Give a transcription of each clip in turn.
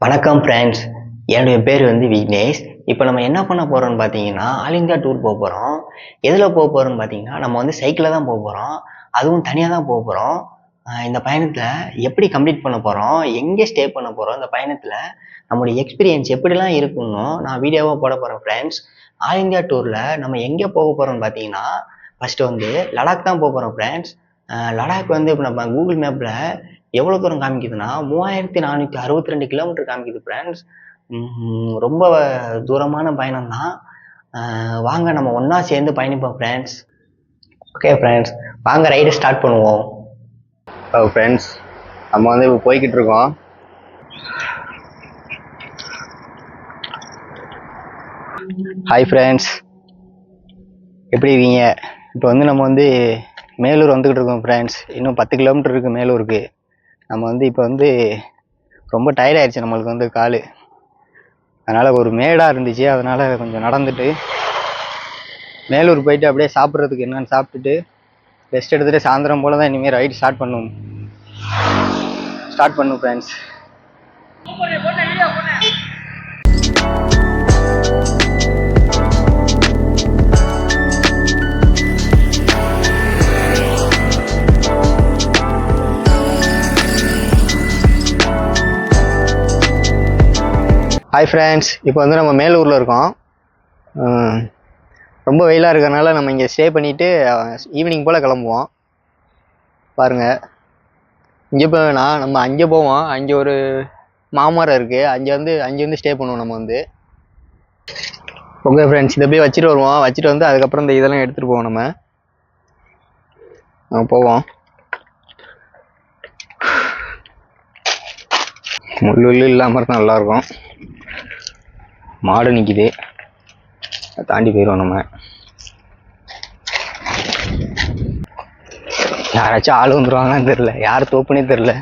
வணக்கம் ஃப்ரெண்ட்ஸ் என்னுடைய பேர் வந்து விக்னேஷ். இப்போ நம்ம என்ன பண்ண போகிறோம்னு பார்த்தீங்கன்னா ஆல் இந்தியா டூர் போக போகிறோம் எதில் போக போகிறோம்னு பார்த்தீங்கன்னா நம்ம வந்து சைக்கிளில் தான் போக போகிறோம் அதுவும் தனியாக தான் போக போகிறோம் இந்த பயணத்தில் எப்படி கம்ப்ளீட் பண்ண போகிறோம் எங்கே ஸ்டே பண்ண போகிறோம் இந்த பயணத்தில் நம்மளுடைய எக்ஸ்பீரியன்ஸ் எப்படிலாம் இருக்குன்னு நான் வீடியோவாக போட போகிறேன் ஃப்ரெண்ட்ஸ் ஆல் இந்தியா டூரில் நம்ம எங்கே போக போகிறோம்னு பார்த்தீங்கன்னா ஃபஸ்ட்டு வந்து லடாக் தான் போக போகிறோம் ஃப்ரெண்ட்ஸ் லடாக் வந்து இப்போ நம்ம கூகுள் மேப்பில் எவ்வளோ தூரம் காமிக்குதுன்னா மூவாயிரத்தி நானூற்றி அறுபத்தி ரெண்டு கிலோமீட்டர் காமிக்குது ஃப்ரெண்ட்ஸ் ரொம்ப தூரமான பயணம் தான். வாங்க நம்ம ஒன்றா சேர்ந்து பயணிப்போம் ஃப்ரெண்ட்ஸ் ஓகே ஃப்ரெண்ட்ஸ் வாங்க ரைடு ஸ்டார்ட் பண்ணுவோம். ஃப்ரெண்ட்ஸ் நம்ம வந்து இப்போ போய்கிட்டு இருக்கோம். ஹாய் ஃப்ரெண்ட்ஸ் எப்படி இருக்கீங்க? இப்போ வந்து நம்ம வந்து மேலூர் வந்துக்கிட்டு இருக்கோம் ஃப்ரெண்ட்ஸ் இன்னும் பத்து கிலோமீட்டர் இருக்குது மேலூருக்கு. நம்ம வந்து இப்போ வந்து ரொம்ப டயர்ட் ஆயிடுச்சு நம்மளுக்கு வந்து கால். அதனால் ஒரு மேடாக இருந்துச்சு. அதனால் கொஞ்சம் நடந்துட்டு மேலூர் போயிட்டு அப்படியே சாப்பிட்றதுக்கு என்னென்னு சாப்பிட்டுட்டு ரெஸ்ட் எடுத்துகிட்டு சாயந்தரம் போல் தான் இனிமேல் ரைடு ஸ்டார்ட் பண்ணுவோம். ஸ்டார்ட் பண்ணும் ஃப்ரெண்ட்ஸ் ஹாய் ஃப்ரெண்ட்ஸ் இப்போ வந்து நம்ம மேலூரில் இருக்கோம். ரொம்ப வெயிலாக இருக்கிறனால நம்ம இங்கே ஸ்டே பண்ணிவிட்டு ஈவினிங் போல் கிளம்புவோம். பாருங்கள் இங்கே போய் வேணாம் நம்ம அங்கே போவோம். அங்கே ஒரு மாமரம் இருக்குது அங்கே வந்து அங்கே வந்து ஸ்டே பண்ணுவோம் நம்ம வந்து. ஓகே ஃப்ரெண்ட்ஸ் இதை போய் வச்சுட்டு வருவோம். வச்சுட்டு வந்து அதுக்கப்புறம் இந்த இதெல்லாம் எடுத்துகிட்டு போவோம் நம்ம. போவோம். முள்ளு முள்ளு இல்லாமல் இருந்தால் நல்லாயிருக்கும் மாடு நிற்கிது தாண்டி போயிடுவோம் நம்ம. யாராச்சும் ஆள் வந்துருவாங்கன்னு தெரில யார் தோப்புனே தெரில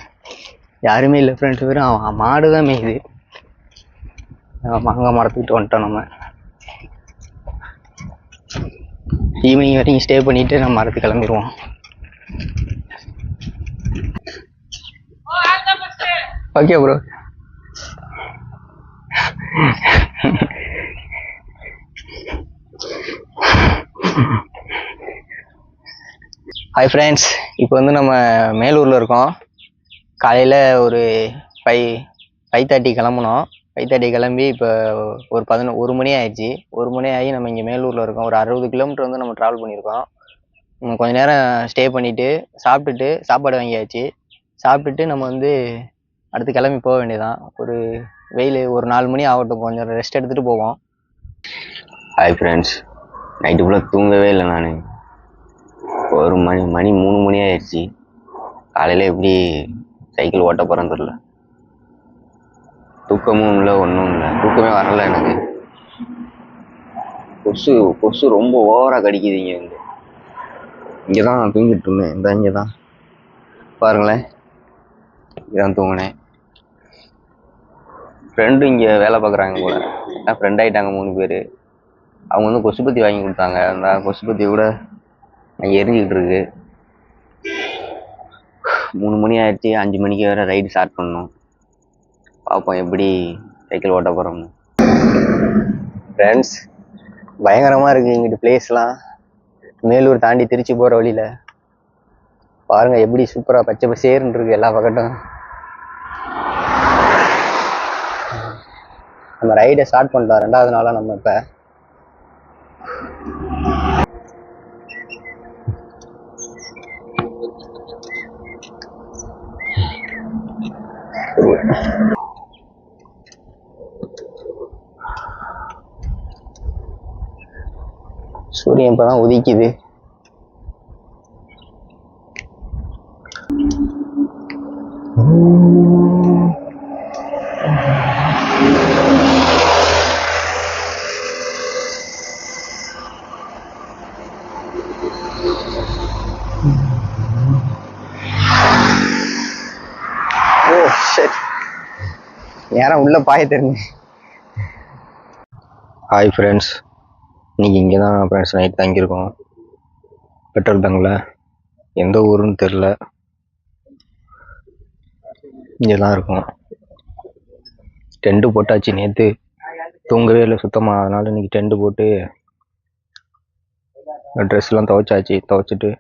யாருமே இல்லை ஃப்ரெண்ட்ஸ் பேரும் அவன் மாடு தான் மேயுது மாங்காய் மரத்துக்கிட்டு வந்துட்டோம் நம்ம. ஈவினிங் வரைக்கும் ஸ்டே பண்ணிட்டு நம்ம மரத்துக்கு கிளம்பிடுவோம். ஓகே ப்ரோ ஹாய் ஃப்ரெண்ட்ஸ் இப்போ வந்து நம்ம மேலூரில் இருக்கோம். காலையில் ஒரு ஃபைவ் ஃபைவ் தேர்ட்டி கிளம்புனோம். ஃபைவ் தேர்ட்டி கிளம்பி இப்போ ஒரு பதினொ ஒரு மணி ஆயிடுச்சு. ஒரு மணி ஆகி நம்ம இங்கே மேலூரில் இருக்கோம். ஒரு அறுபது கிலோமீட்டர் வந்து நம்ம ட்ராவல் பண்ணியிருக்கோம். கொஞ்ச நேரம் ஸ்டே பண்ணிவிட்டு சாப்பிட்டுட்டு சாப்பாடு வாங்கியாச்சு. சாப்பிட்டுட்டு நம்ம வந்து அடுத்து கிளம்பி போக வேண்டியதான் ஒரு வெயில் ஒரு நாலு மணி ஆகட்டும். கொஞ்சம் ரெஸ்ட் எடுத்துகிட்டு போவோம். ஹாய் ஃப்ரெண்ட்ஸ் நைட்டு ஃபுல்லாக தூங்கவே இல்லை நான். ஒரு மணி மணி மூணு மணி ஆயிடுச்சு. காலையில் எப்படி சைக்கிள் ஓட்ட போகிறேன்னு தெரில தூக்கமும் இல்லை ஒன்றும் இல்லை. தூக்கமே வரல எனக்கு. கொசு கொசு ரொம்ப ஓவராக கடிக்குது இங்கே வந்து. இங்கே தான் நான் தூங்கிட்டு இருந்தேன். இந்த இங்கே தான் பாருங்களேன். இங்கே தான் தூங்கினேன். ஃப்ரெண்டு இங்கே வேலை பார்க்குறாங்க போல. ஏன்னா ஃப்ரெண்ட் ஆகிட்டாங்க மூணு பேர். அவங்க வந்து கொசுபத்தி வாங்கி கொடுத்தாங்க. அந்த கொசுபத்தி கூட எரிஞ்சிக்கிட்டு இருக்கு. மூணு மணி ஆயிடுச்சு. அஞ்சு மணிக்கு வேறு ரைடு ஸ்டார்ட் பண்ணோம் பார்ப்போம் எப்படி சைக்கிள் ஓட்ட போகிறோம்னு ஃப்ரெண்ட்ஸ் பயங்கரமாக இருக்குது இங்கிட்டு பிளேஸ்லாம் மேலூர் தாண்டி திருச்சி போகிற வழியில். பாருங்கள் எப்படி சூப்பராக பச்சை பசேர்னு இருக்கு எல்லா பக்கட்டும். நம்ம ரைடை ஸ்டார்ட் பண்ணிட்டோம். ரெண்டாவது நாளாக நம்ம இப்போ சூரியன் இப்போ தான் உதிக்குது ஓ ஷட் நேரம் உள்ள பாய தெரிஞ்சு. ஹாய் ஃப்ரெண்ட்ஸ் இன்னைக்கு இங்கே தான் ஃப்ரெண்ட்ஸ் நைட் தங்கியிருக்கோம். பெட்ரோல் பங்கில். எந்த ஊருன்னு தெரில இங்கே தான் இருக்கும். டென்ட்டு போட்டாச்சு. நேற்று தூங்கவே இல்லை சுத்தமாக அதனால் இன்னைக்கு டென்ட்டு போட்டு ட்ரெஸ்லாம் துவைச்சாச்சு. துவைச்சிட்டு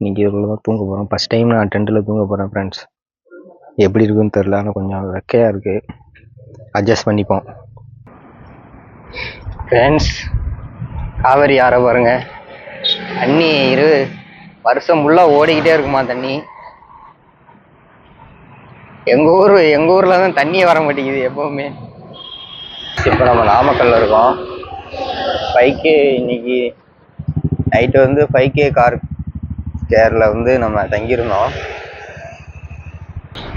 இன்னைக்கு இதில் தான் தூங்க போகிறோம் ஃபஸ்ட் டைம் நான் டென்ட்டில் தூங்க போகிறேன் ஃப்ரெண்ட்ஸ் எப்படி இருக்குன்னு தெரில ஆனால் கொஞ்சம் வெக்கையாக இருக்குது அட்ஜஸ்ட் பண்ணிப்போம். ஃப்ரெண்ட்ஸ் காவேரி ஆற பாருங்க. தண்ணி இரு. வருஷம் ஃபுல்லாக ஓடிக்கிட்டே இருக்குமா தண்ணி? எங்கள் ஊர் எங்கள் ஊரில் தான் தண்ணியே வர மாட்டேங்குது எப்போவுமே. இப்போ நம்ம நாமக்கல்ல இருக்கோம். பைக்கு இன்னைக்கு நைட்டு வந்து ஃபைவ் கே கார் கேரில் வந்து நம்ம தங்கியிருந்தோம்.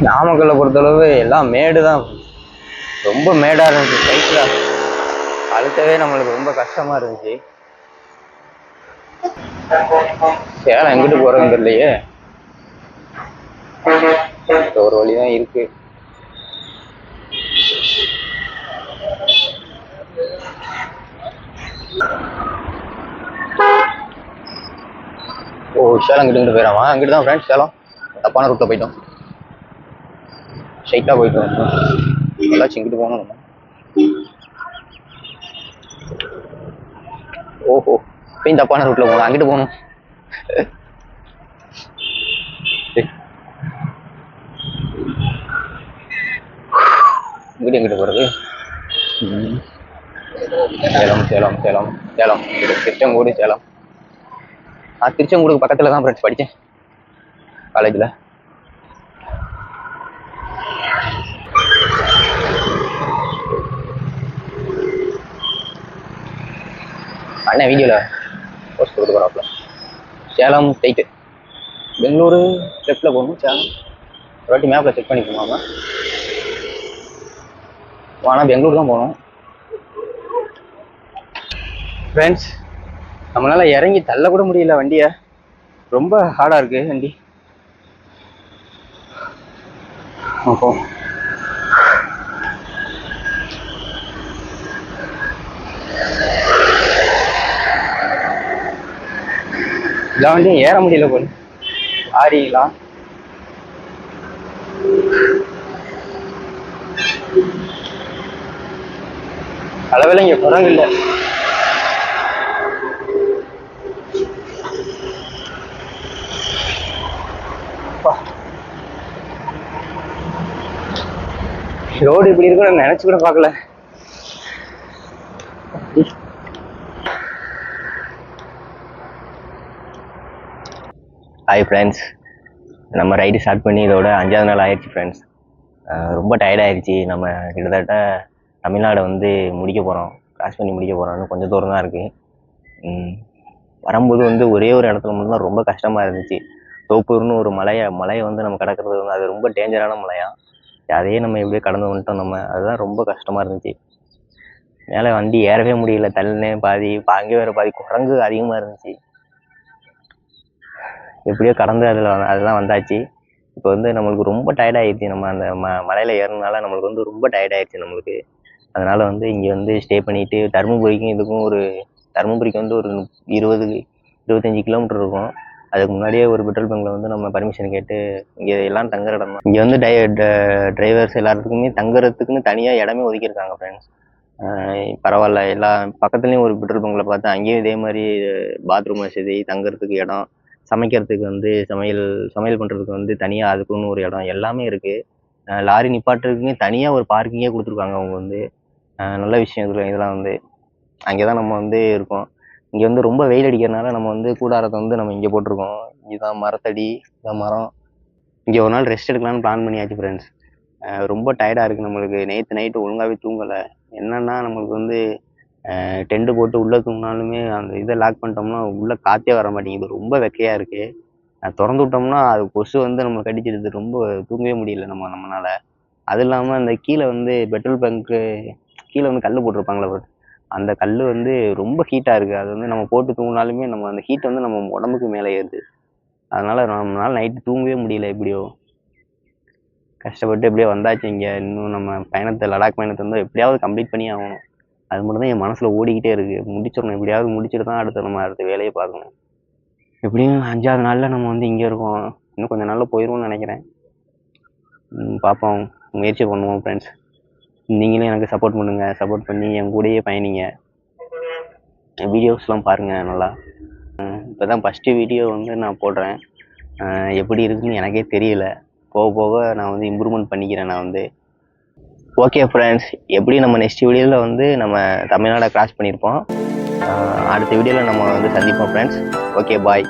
நாமக்கல்லை பொறுத்தளவு எல்லாம் மேடு தான் ரொம்ப மேடாக இருந்துச்சு பைக்கில் அழுத்தவே நம்மளுக்கு ரொம்ப கஷ்டமாக இருந்துச்சு. சேலம் எங்கிட்டு போகிறதுன்னு தெரியலையே. ஒரு வழி தான் இருக்கு. ஓ சேலம் கிட்ட போயிடாமா அங்கிட்டு தான் ஃப்ரெண்ட்ஸ் சேலம். தப்பான ரூட்டில் போயிட்டோம். ஸ்ட்ரைட்டாக போயிட்டு வந்தோம். எல்லாச்சும் இங்கிட்டு போகணும் ஓஹோ. இப்பயும் தப்பான ரூட்டில் போகணும் அங்கிட்டு போகணும். இங்கிட்டு எங்கிட்டு போகிறது சேலம் சேலம் சேலம் சேலம். திருச்செங்கோடு சேலம். நான் திருச்செங்கோடுக்கு பக்கத்தில் தான் ஃப்ரெண்ட்ஸ் படித்தேன் காலேஜில் அண்ணன் வீடியோவில் போஸ்ட் கொடுத்து போகிறாப்புல சேலம் ஸ்ட்ரைட்டு பெங்களூரு லெஃப்டில் போகணும் சேலம். ஒரு வாட்டி மேப்பில் செக் பண்ணிக்கணும் ஆனால் பெங்களூர் தான் போகணும் ஃப்ரெண்ட்ஸ் நம்மளால இறங்கி தள்ளக்கூட முடியல வண்டியை. ரொம்ப ஹார்டாக இருக்கு வண்டி. அப்போ எல்லா வண்டியும் ஏற முடியல போல. ஆரிலாம் அளவில் இங்கே குரங்கு இல்லை. ரோடு இப்படி இருக்குன்னு நினச்சி நினைச்சு கூட பார்க்கல. ஹாய் ஃப்ரெண்ட்ஸ் நம்ம ரைடு ஸ்டார்ட் பண்ணி இதோட அஞ்சாவது நாள் ஆயிடுச்சு ஃப்ரெண்ட்ஸ் ரொம்ப டயர்டாயிடுச்சு நம்ம கிட்டத்தட்ட தமிழ்நாடை வந்து முடிக்க போகிறோம் கிராஸ் பண்ணி முடிக்க போகிறோம்னு கொஞ்சம் தூரம் தான் இருக்குது வரும்போது வந்து ஒரே ஒரு இடத்துல மட்டும்தான் ரொம்ப கஷ்டமாக இருந்துச்சு. தோப்பூர்னு ஒரு மலையை மலையை வந்து நம்ம கடக்கிறது வந்து அது ரொம்ப டேஞ்சரான மலையா? அதையே நம்ம எப்படியோ கடந்து வந்துட்டோம் நம்ம. அதுதான் ரொம்ப கஷ்டமாக இருந்துச்சு. மேலே வண்டி ஏறவே முடியல. தள்ளுனே பாதி அங்கே வேறு பாதி குரங்கு அதிகமாக இருந்துச்சு. எப்படியோ கடந்து அதில் அதெல்லாம் வந்தாச்சு. இப்போ வந்து நம்மளுக்கு ரொம்ப டயர்டாயிடுச்சு நம்ம அந்த ம மலையில் ஏறினால நம்மளுக்கு வந்து ரொம்ப tired நம்மளுக்கு. அதனால் வந்து இங்கே வந்து ஸ்டே பண்ணிட்டு தருமபுரிக்கும் இதுக்கும் ஒரு தருமபுரிக்கு வந்து ஒரு இருபது இருபத்தஞ்சி கிலோமீட்டர் இருக்கும். அதுக்கு முன்னாடியே ஒரு பெட்ரோல் பங்கில் வந்து நம்ம பர்மிஷன் கேட்டு இங்கே எல்லாம் தங்குற இடம் தான். இங்கே வந்து டை டிரைவர்ஸ் எல்லாத்துக்குமே தங்குறதுக்குன்னு தனியாக இடமே ஒதுக்கியிருக்காங்க ஃப்ரெண்ட்ஸ் பரவாயில்ல. எல்லா பக்கத்துலேயும் ஒரு பெட்ரோல் பங்கில் பார்த்தா அங்கேயும் இதே மாதிரி பாத்ரூம் வசதி தங்குறதுக்கு இடம். சமைக்கிறதுக்கு வந்து சமையல் சமையல் பண்ணுறதுக்கு வந்து தனியாக அதுக்குன்னு ஒரு இடம் எல்லாமே இருக்குது லாரி நிப்பாட்டுறதுக்குமே தனியாக ஒரு பார்க்கிங்கே கொடுத்துருக்காங்க அவங்க வந்து. நல்ல விஷயம் இதில் இதெல்லாம் வந்து. அங்கே தான் நம்ம வந்து இருக்கோம். இங்கே வந்து ரொம்ப வெயில் அடிக்கிறதுனால நம்ம வந்து கூடாரத்தை வந்து நம்ம இங்கே போட்டிருக்கோம். இதுதான் மரத்தடி இதான் மரம். இங்கே ஒரு நாள் ரெஸ்ட் எடுக்கலாம்னு பிளான் பண்ணியாச்சு ஃப்ரெண்ட்ஸ் ரொம்ப டயர்டாக இருக்குது நம்மளுக்கு. நேற்று நைட்டு ஒழுங்காகவே தூங்கலை. என்னென்னா நம்மளுக்கு வந்து டெண்டு போட்டு உள்ளே தூங்கினாலுமே அந்த இதை லாக் பண்ணிட்டோம்னா உள்ளே காற்றே வர மாட்டேங்குது. ரொம்ப வெக்கையாக இருக்குது திறந்து விட்டோம்னா அது கொசு வந்து நம்ம கடிச்சிடுது ரொம்ப தூங்கவே முடியல நம்ம நம்மளால் அது இல்லாமல் அந்த கீழே வந்து பெட்ரோல் பங்க்கு கீழே வந்து கல் போட்டிருப்பாங்களே அந்த கல் வந்து ரொம்ப ஹீட்டாக இருக்குது அது வந்து நம்ம போட்டு தூங்கினாலுமே நம்ம அந்த ஹீட் வந்து நம்ம உடம்புக்கு மேலே ஏறுது. அதனால் நம்மளால் நைட்டு தூங்கவே முடியல எப்படியோ. கஷ்டப்பட்டு எப்படியோ வந்தாச்சு இங்கே. இன்னும் நம்ம பயணத்தை லடாக் பயணத்தை வந்து எப்படியாவது கம்ப்ளீட் பண்ணி ஆகணும். அது மட்டும் தான் என் மனசில் ஓடிக்கிட்டே இருக்குது முடிச்சிடணும். எப்படியாவது முடிச்சுட்டு தான் அடுத்து நம்ம அடுத்த வேலையை பார்க்கணும். எப்படியும் அஞ்சாவது நாளில் நம்ம வந்து இங்கே இருக்கோம். இன்னும் கொஞ்சம் நாளில் போயிடுவோம்னு நினைக்கிறேன். பார்ப்போம். முயற்சி பண்ணுவோம் ஃப்ரெண்ட்ஸ் நீங்களும் எனக்கு சப்போர்ட் பண்ணுங்கள் சப்போர்ட் பண்ணி என் கூடயே பயணிங்க. வீடியோஸ்லாம் பாருங்கள் நல்லா. இப்போ தான் ஃபஸ்ட்டு வீடியோ வந்து நான் போடுறேன். எப்படி இருக்குன்னு எனக்கே தெரியல. போக போக நான் வந்து இம்ப்ரூவ்மெண்ட் பண்ணிக்கிறேன் நான் வந்து. ஓகே ஃப்ரெண்ட்ஸ் எப்படி நம்ம நெக்ஸ்ட் வீடியோவில் வந்து நம்ம தமிழ்நாடை கிராஸ் பண்ணியிருப்போம்? அடுத்த வீடியோவில் நம்ம வந்து சந்திப்போம் ஃப்ரெண்ட்ஸ் ஓகே பாய்